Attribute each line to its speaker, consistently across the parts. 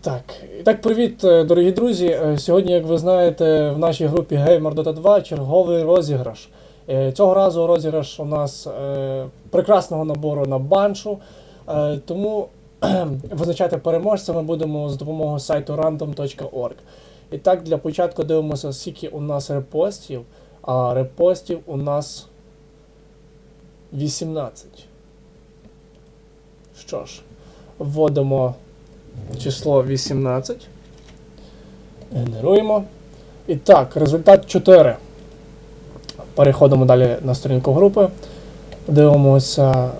Speaker 1: Так, так, привіт, е, дорогі друзі. Е, Сьогодні, як ви знаєте, в нашій групі Gamer Dota 2 черговий розіграш. Е, Цього разу розіграш у нас прекрасного набору на баншу. Тому визначати переможця ми будемо з допомогою сайту random.org. І так, для початку дивимося, скільки у нас репостів. А репостів у нас 18. Що ж, вводимо число 18. Генеруємо. І так, результат 4. Переходимо далі на сторінку групи. Дивимося,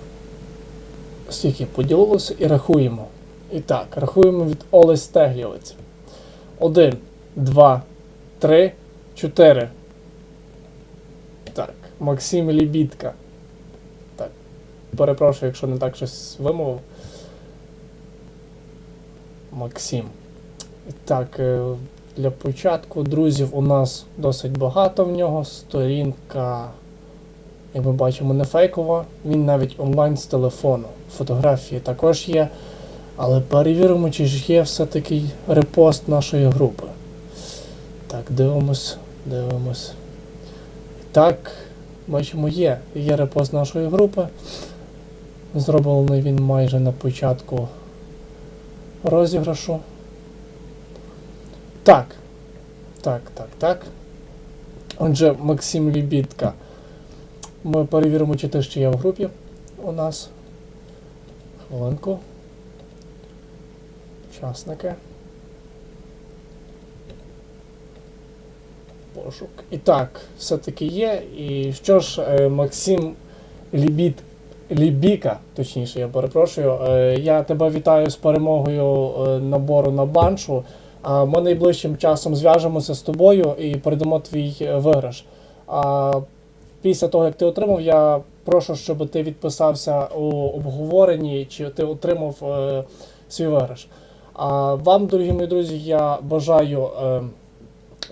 Speaker 1: скільки поділилося, і рахуємо. І так, рахуємо від Оли Стеглівець. 1, 2, 3, 4. Так, Максим Лібідка. Так. Перепрошую, якщо не так щось вимовив. Максим. Так, е, для початку друзів у нас досить багато в нього. Сторінка, як ми бачимо, не фейкова. Він навіть онлайн з телефону. Фотографії також є. Але перевіримо, чи ж є все-таки репост нашої групи. Так, дивимось, дивимось. Так, бачимо, є. Є репост нашої групи. Зроблений він майже на початку розіграшу. Так. Так, так, так. Отже, Максим Лібідка. Ми перевіримо, чи те ще є в групі у нас. Хвилинку. Учасники. Пошук. І так, все-таки є. І що ж, е, Максим Лібід Лібіка, точніше, я перепрошую. Е, Я тебе вітаю з перемогою е, набору на баншу. Ми найближчим часом зв'яжемося з тобою і передамо твій е, виграш. А після того, як ти отримав, я прошу, щоб ти відписався у обговоренні, чи ти отримав свій виграш. А вам, дорогі мої друзі, я бажаю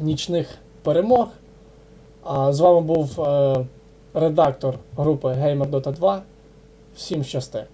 Speaker 1: нічних перемог. З вами був редактор групи Gamer Dota 2. Всім щасти!